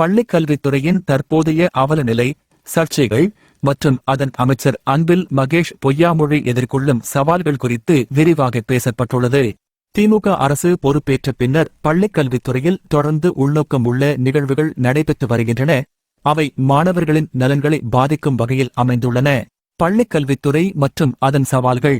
பள்ளிக் கல்வித்துறையின் தற்போதைய அவலநிலை சர்ச்சைகள் மற்றும் அதன் அமைச்சர் அன்பில் மகேஷ் பொய்யாமொழி எதிர்கொள்ளும் சவால்கள் குறித்து விரிவாக பேசப்பட்டுள்ளது. திமுக அரசு பொறுப்பேற்ற பின்னர் பள்ளிக் கல்வித்துறையில் தொடர்ந்து உள்நோக்கம் உள்ள நிகழ்வுகள் நடைபெற்று வருகின்றன. அவை மாணவர்களின் நலன்களை பாதிக்கும் வகையில் அமைந்துள்ளன. பள்ளிக் கல்வித்துறை மற்றும் அதன் சவால்கள்.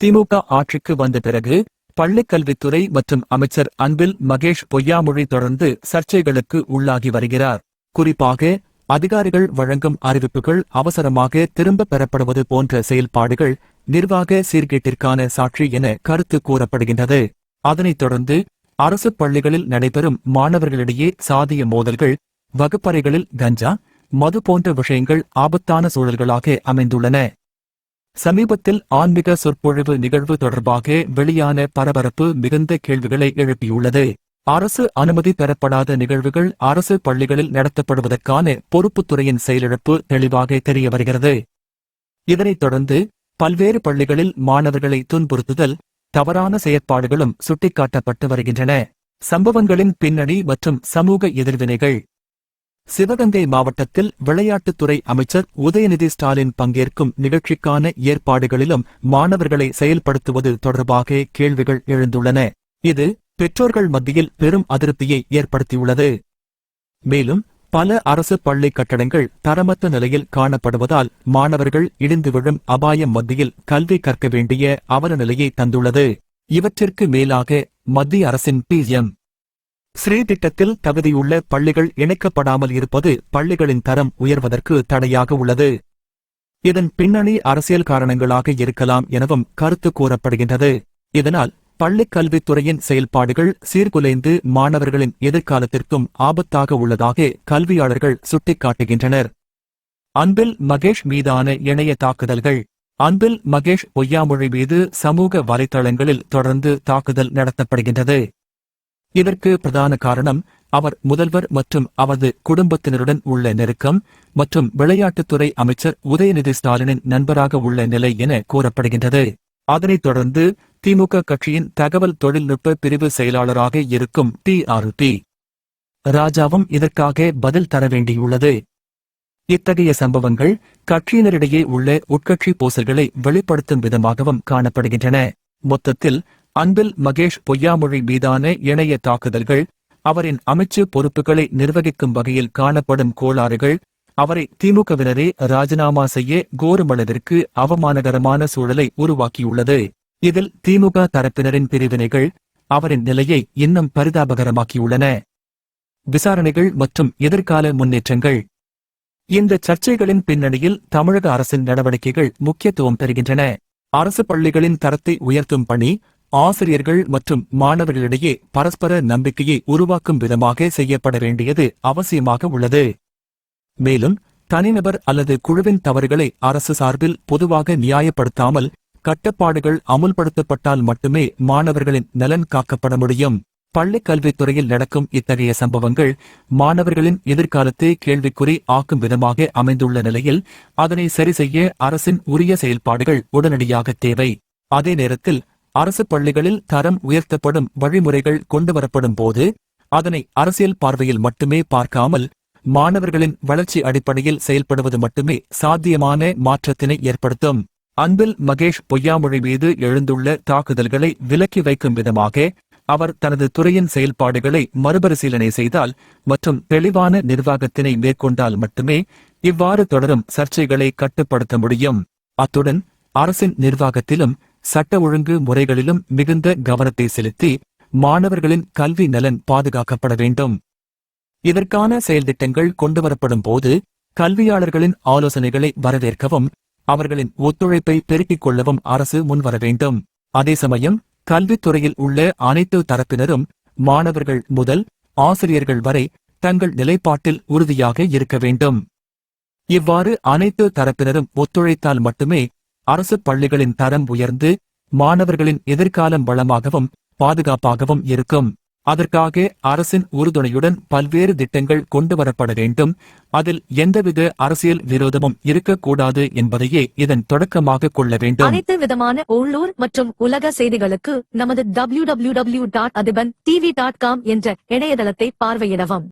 திமுக ஆட்சிக்கு வந்த பிறகு பள்ளிக் கல்வித்துறை மற்றும் அமைச்சர் அன்பில் மகேஷ் பொய்யாமொழி தொடர்ந்து சர்ச்சைகளுக்கு உள்ளாகி வருகிறார். குறிப்பாக அதிகாரிகள் வழங்கும் அறிவிப்புகள் அவசரமாக திரும்ப பெறப்படுவது போன்ற செயல்பாடுகள் நிர்வாக சீர்கேட்டிற்கான சாட்சி என கருத்து கூறப்படுகின்றது. அதனைத் தொடர்ந்து அரசு பள்ளிகளில் நடைபெறும் மாணவர்களிடையே சாதிய மோதல்கள் வகுப்பறைகளில் கஞ்சா மது போன்ற விஷயங்கள் ஆபத்தான சூழல்களாக அமைந்துள்ளன. சமீபத்தில் ஆன்மீக சொற்பொழிவு நிகழ்வு தொடர்பாக வெளியான பரபரப்பு மிகுந்த கேள்விகளை எழுப்பியுள்ளது. அரசு அனுமதி பெறப்படாத நிகழ்வுகள் அரசு பள்ளிகளில் நடத்தப்படுவதற்கான பொறுப்புத்துறையின் செயலிழப்பு தெளிவாக தெரிய வருகிறது. இதனைத் தொடர்ந்து பல்வேறு பள்ளிகளில் மாணவர்களை துன்புறுத்துதல் தவறான செயற்பாடுகளும் சுட்டிக்காட்டப்பட்டு வருகின்றன. சம்பவங்களின் பின்னணி மற்றும் சமூக எதிர்வினைகள். சிவகங்கை மாவட்டத்தில் விளையாட்டுத்துறை அமைச்சர் உதயநிதி ஸ்டாலின் பங்கேற்கும் நிகழ்ச்சிக்கான ஏற்பாடுகளிலும் மாணவர்களை செயல்படுத்துவது தொடர்பாக கேள்விகள் எழுந்துள்ளன. இது பெற்றோர்கள் மத்தியில் பெரும் அதிருப்தியை ஏற்படுத்தியுள்ளது. மேலும் பல அரசு பள்ளி கட்டடங்கள் தரமற்ற நிலையில் காணப்படுவதால் மாணவர்கள் இடிந்து விழும் அபாயம் மத்தியில் கல்வி கற்க வேண்டிய அவல நிலையை தந்துள்ளது. இவற்றிற்கு மேலாக மத்திய அரசின் பிஎம் ஸ்ரீ திட்டத்தில் தகுதியுள்ள பள்ளிகள் இணைக்கப்படாமல் இருப்பது பள்ளிகளின் தரம் உயர்வதற்கு தடையாக உள்ளது. இதன் பின்னணி அரசியல் காரணங்களாக இருக்கலாம் எனவும் கருத்து கூறப்படுகின்றது. இதனால் பள்ளிக் கல்வித்துறையின் செயல்பாடுகள் சீர்குலைந்து மாணவர்களின் எதிர்காலத்திற்கும் ஆபத்தாக உள்ளதாக கல்வியாளர்கள் சுட்டிக்காட்டுகின்றனர். அன்பில் மகேஷ் மீதான இணைய தாக்குதல்கள். அன்பில் மகேஷ் பொய்யாமொழி மீது சமூக வலைத்தளங்களில் தொடர்ந்து தாக்குதல் நடத்தப்படுகின்றது. இதற்கு பிரதான காரணம் அவர் முதல்வர் மற்றும் அவரது குடும்பத்தினருடன் உள்ள நெருக்கம் மற்றும் விளையாட்டுத்துறை அமைச்சர் உதயநிதி ஸ்டாலினின் நண்பராக உள்ள நிலை என கூறப்படுகின்றது. அதனைத் தொடர்ந்து திமுக கட்சியின் தகவல் தொழில்நுட்ப பிரிவு செயலாளராக இருக்கும் டி ஆர் பி ராஜாவும் இதற்காக பதில் தர வேண்டியுள்ளது. இத்தகைய சம்பவங்கள் கட்சியினரிடையே உள்ள உட்கட்சி பூசல்களை வெளிப்படுத்தும் விதமாகவும் காணப்படுகின்றன. மொத்தத்தில் அன்பில் மகேஷ் பொய்யாமொழி மீதான இணைய தாக்குதல்கள் அவரின் அமைச்சு பொறுப்புகளை நிர்வகிக்கும் வகையில் காணப்படும் கோளாறுகள் அவரை திமுகவினரே ராஜினாமா செய்ய கோருமளவிற்கு அவமானகரமான சூழலை உருவாக்கியுள்ளது. இதில் திமுக தரப்பினரின் பிரிவினைகள் அவரின் நிலையை இன்னும் பரிதாபகரமாக்கியுள்ளன. விசாரணைகள் மற்றும் எதிர்கால முன்னேற்றங்கள். இந்த சர்ச்சைகளின் பின்னணியில் தமிழக அரசின் நடவடிக்கைகள் முக்கியத்துவம் பெறுகின்றன. அரசு பள்ளிகளின் தரத்தை உயர்த்தும் பணி ஆசிரியர்கள் மற்றும் மாணவர்களிடையே பரஸ்பர நம்பிக்கையை உருவாக்கும் விதமாக செய்யப்பட வேண்டியது அவசியமாக உள்ளது. மேலும் தனிநபர் அல்லது குழுவின் தவறுகளை அரசு சார்பில் பொதுவாக நியாயப்படுத்தாமல் கட்டுப்பாடுகள் அமுல்படுத்தப்பட்டால் மட்டுமே மாணவர்களின் நலன் காக்கப்பட முடியும். பள்ளிக் கல்வித்துறையில் நடக்கும் இத்தகைய சம்பவங்கள் மாணவர்களின் எதிர்காலத்தை கேள்விக்குறி ஆக்கும் விதமாக அமைந்துள்ள நிலையில் அதனை சரி செய்ய அரசின் உரிய செயல்பாடுகள் உடனடியாக தேவை. அதே நேரத்தில் அரசு பள்ளிகளில் தரம் உயர்த்தப்படும் வழிமுறைகள் கொண்டுவரப்படும் போது அதனை அரசியல் பார்வையில் மட்டுமே பார்க்காமல் மாணவர்களின் வளர்ச்சி அடிப்படையில் செயல்படுவது மட்டுமே சாத்தியமான மாற்றத்தினை ஏற்படுத்தும். அன்பில் மகேஷ் பொய்யாமொழி மீது எழுந்துள்ள தாக்குதல்களை விலக்கி வைக்கும் விதமாக அவர் தனது துறையின் செயல்பாடுகளை மறுபரிசீலனை செய்தால் மற்றும் தெளிவான நிர்வாகத்தினை மேற்கொண்டால் மட்டுமே இவ்வாறு தொடரும் சர்ச்சைகளை கட்டுப்படுத்த முடியும். அத்துடன் அரசின் நிர்வாகத்திலும் சட்ட ஒழுங்கு முறைகளிலும் மிகுந்த கவனத்தை செலுத்தி மாணவர்களின் கல்வி நலன் பாதுகாக்கப்பட வேண்டும். இதற்கான செயல்திட்டங்கள் கொண்டுவரப்படும் போது கல்வியாளர்களின் ஆலோசனைகளை வரவேற்கவும் அவர்களின் ஒத்துழைப்பை பெருக்கிக் கொள்ளவும் அரசு முன்வர வேண்டும். அதே சமயம் கல்வித்துறையில் உள்ள அனைத்து தரப்பினரும் மாணவர்கள் முதல் ஆசிரியர்கள் வரை தங்கள் நிலைப்பாட்டில் உறுதியாக இருக்க வேண்டும். இவ்வாறு அனைத்து தரப்பினரும் ஒத்துழைத்தால் மட்டுமே அரசு பள்ளிகளின் தரம் உயர்ந்து மாணவர்களின் எதிர்காலம் வளமாகவும் பாதுகாப்பாகவும் இருக்கும். அதற்காக அரசின் உறுதுணையுடன் பல்வேறு திட்டங்கள் கொண்டுவரப்பட வேண்டும். அதில் எந்தவித அரசியல் விரோதமும் இருக்கக்கூடாது என்பதையே இதன் தொடக்கமாக கொள்ள வேண்டும். அனைத்து விதமான உள்ளூர் மற்றும் உலக செய்திகளுக்கு நமது W W W dot Athiban TV dot com என்ற இணையதளத்தை பார்வையிடவும்.